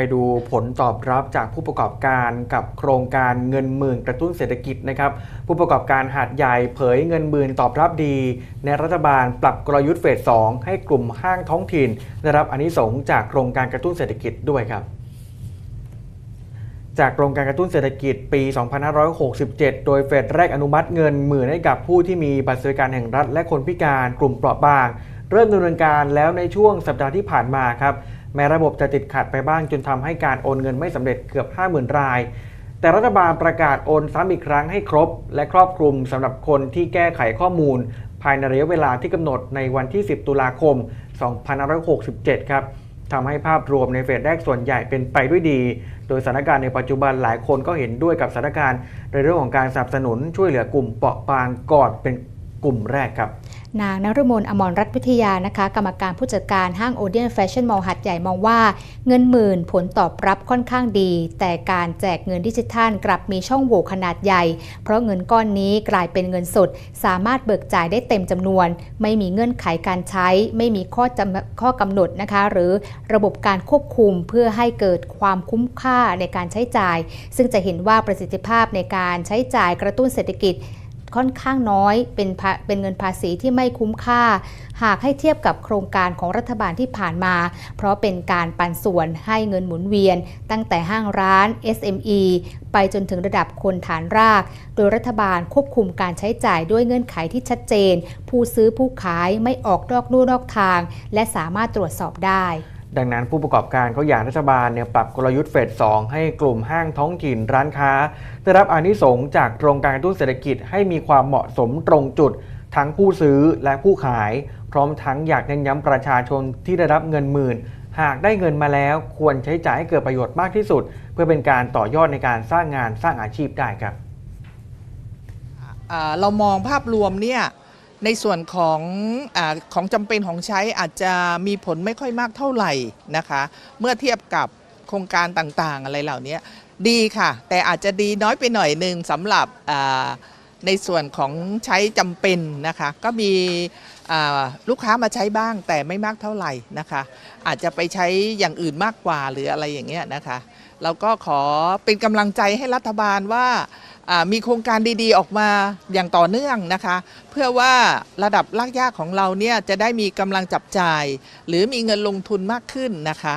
ไปดูผลตอบรับจากผู้ประกอบการกับโครงการเงินหมื่นกระตุ้นเศรษฐกิจนะครับ ผู้ประกอบการหาดใหญ่เผยเงินหมื่นตอบรับดี ในรัฐบาลปรับกลยุทธ์เฟส 2 ให้กลุ่มห้างท้องถิ่น ได้รับอานิสงส์จากโครงการกระตุ้นเศรษฐกิจด้วยครับจากโครงการกระตุ้นเศรษฐกิจปี 2567 โดยเฟดแรกอนุมัติเงินหมื่นให้กับผู้ที่มีบัตรสวัสดิการแห่งรัฐและคนพิการกลุ่มเปราะบาง เริ่มดำเนินการแล้วในช่วงสัปดาห์ที่ผ่านมาครับ แม้ระบบจะติดขัดไปบ้างจนทำให้การโอนเงินไม่สำเร็จเกือบ 50,000 ราย แต่รัฐบาลประกาศโอนซ้ำอีกครั้งให้ครบ และครอบคลุมสำหรับคนที่แก้ไขข้อมูล ภายในระยะเวลาที่กำหนดในวันที่ 10 ตุลาคม 2567 ครับทำให้ภาพรวมในเฟสแรกส่วนใหญ่เป็นไปด้วยดี โดยสถานการณ์ในปัจจุบันหลายคนก็เห็นด้วยกับสถานการณ์ ในเรื่องของการสนับสนุนช่วยเหลือกลุ่มเปราะบางก่อนเป็นกลุ่มแรกครับ นางนฤมลอมรรัตนวิทยานะคะ กรรมการผู้จัดการห้างโอเดียนแฟชั่นมอลล์หัดใหญ่มองว่าเงินหมื่นผลตอบรับค่อนข้างดี แต่การแจกเงินดิจิทัลกลับมีช่องโหว่ขนาดใหญ่ เพราะเงินก้อนนี้กลายเป็นเงินสด สามารถเบิกจ่ายได้เต็มจำนวน ไม่มีเงื่อนไขการใช้ ไม่มีข้อจำข้อกำหนดนะคะ หรือระบบการควบคุมเพื่อให้เกิดความคุ้มค่าในการใช้จ่าย ซึ่งจะเห็นว่าประสิทธิภาพในการใช้จ่ายกระตุ้นเศรษฐกิจ ค่อนข้างน้อยเป็นเป็นเงินภาษีที่ไม่คุ้มค่า หากให้เทียบกับโครงการของรัฐบาลที่ผ่านมา เพราะเป็นการปันส่วนให้เงินหมุนเวียน ตั้งแต่ห้างร้าน SME ไปจนถึงระดับคนฐานราก โดยรัฐบาลควบคุมการใช้จ่ายด้วยเงื่อนไขที่ชัดเจน ผู้ซื้อผู้ขายไม่ออกนอกลู่นอกทาง และสามารถตรวจสอบได้ ดังนั้นผู้ประกอบการเขาอยากรัฐบาลเนี่ยปรับกลยุทธ์เฟส2ให้กลุ่มห้างท้องถิ่นร้านค้า ได้รับอานิสงส์จากโครงการกระตุ้นเศรษฐกิจให้มีความเหมาะสมตรงจุด ทั้งผู้ซื้อและผู้ขาย พร้อมทั้งอยากเน้นย้ำประชาชนที่ได้รับเงินหมื่น หากได้เงินมาแล้วควรใช้จ่ายให้เกิดประโยชน์มากที่สุด เพื่อเป็นการต่อยอดในการสร้างงานสร้างอาชีพได้ครับเรามองภาพรวมเนี่ย ในส่วนของอของจำเป็นของใช้อาจจะมีผลไม่ค่อยมากเท่าไหร่นะคะ เมื่อเทียบกับโครงการต่างๆ อะไรเหล่านี้ดีค่ะ แต่อาจจะดีน้อยไปหน่อยหนึ่งสำหรับในส่วนของใช้จำเป็นนะคะ ก็มีลูกค้ามาใช้บ้างแต่ไม่มากเท่าไหร่นะคะ อาจจะไปใช้อย่างอื่นมากกว่าหรืออะไรอย่างเงี้ยนะคะ เราก็ขอเป็นกำลังใจให้รัฐบาลว่า มีโครงการดีๆ ออกมาอย่างต่อเนื่องนะคะ เพื่อว่าระดับรากหญ้าของเราเนี่ยจะได้มีกำลังจับจ่าย หรือมีเงินลงทุนมากขึ้นนะคะ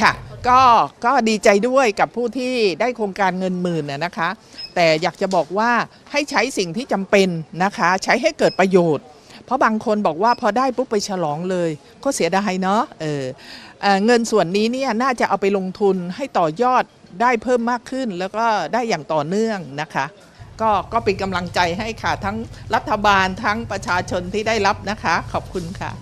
ค่ะก็ก็ดีใจด้วยกับผู้ที่ได้โครงการเงินหมื่นน่ะนะคะ แต่อยากจะบอกว่าให้ใช้สิ่งที่จำเป็นนะคะ ใช้ให้เกิดประโยชน์ เพราะบางคนบอกว่าพอได้ปุ๊บไปฉลองเลย ก็เสียดายเนาะเออเอ่อเงินส่วนนี้เนี่ยน่าจะเอาไปลงทุนให้ต่อยอด ได้เพิ่มมากขึ้นแล้วก็ได้อย่างต่อเนื่องนะคะก็ก็เป็นกำลังใจให้ค่ะทั้งรัฐบาลทั้งประชาชนที่ได้รับนะคะ ขอบคุณค่ะ